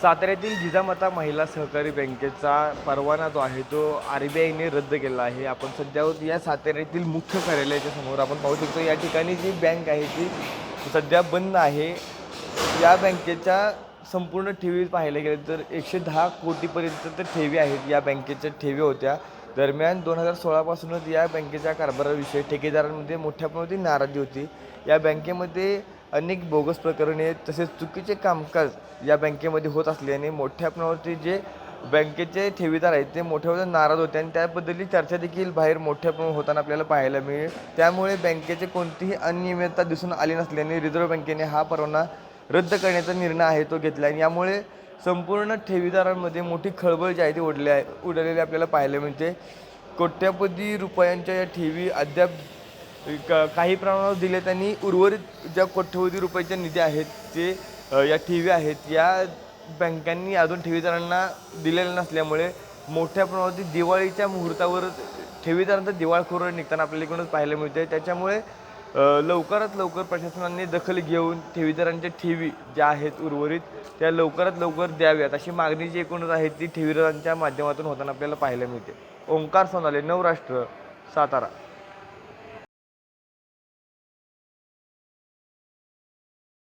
साताऱ्यातील जिजामाता महिला सहकारी बँकेचा परवाना जो आहे तो आर बी आयने रद्द केला आहे. आपण सध्या या साताऱ्यातील मुख्य कार्यालयाच्या समोर आपण पाहू शकतो या ठिकाणी जी बँक आहे ती सध्या बंद आहे. या बँकेच्या संपूर्ण ठेवी पाहायला गेले तर एकशे दहा कोटीपर्यंत तर ठेवी आहेत या बँकेच्या ठेवी होत्या. दरम्यान दोन हजार सोळापासूनच या बँकेच्या कारभाराविषयी ठेकेदारांमध्ये मोठ्या प्रमाणात नाराजी होती. या बँकेमध्ये अनेक बोगस प्रकरणे तसेच चुकीचे कामकाज या बँकेमध्ये होत असल्याने मोठ्या प्रमाणावरती जे बँकेचे ठेवीदार आहेत ते मोठ्या नाराज होते आणि त्याबद्दलची चर्चा देखील बाहेर मोठ्या प्रमाणात होताना आपल्याला पाहायला मिळेल. त्यामुळे बँकेचे कोणतीही अनियमितता दिसून आली नसल्याने रिझर्व्ह बँकेने हा परवाना रद्द करण्याचा निर्णय आहे तो घेतला आणि यामुळे संपूर्ण ठेवीदारांमध्ये मोठी खळबळ जी आहे ती उडली आहे उडलेली आपल्याला पाहायला मिळते. कोट्यापदी रुपयांच्या या ठेवी अद्याप क- काही प्रमाणावर दिले त्यांनी उर्वरित ज्या कोट्यवधी रुपयाच्या निधी आहेत ते या ठेवी आहेत या बँकांनी अजून ठेवीदारांना दिलेल्या नसल्यामुळे मोठ्या प्रमाणावरती दिवाळीच्या मुहूर्तावर ठेवीदारांचा दिवाळखोर निघताना आपल्याला इकडूनच पाहायला मिळते त्याच्यामुळे लवकरात लवकर प्रशासनाने दखल घेऊन ठेवीदारांच्या ठेवी ज्या आहेत उर्वरित त्या लवकरात लवकर द्याव्यात अशी मागणी जी एकूणच आहे ती ठेवीदारांच्या माध्यमातून होताना आपल्याला पाहायला मिळते. ओंकार सोनाले नवराष्ट्र सातारा.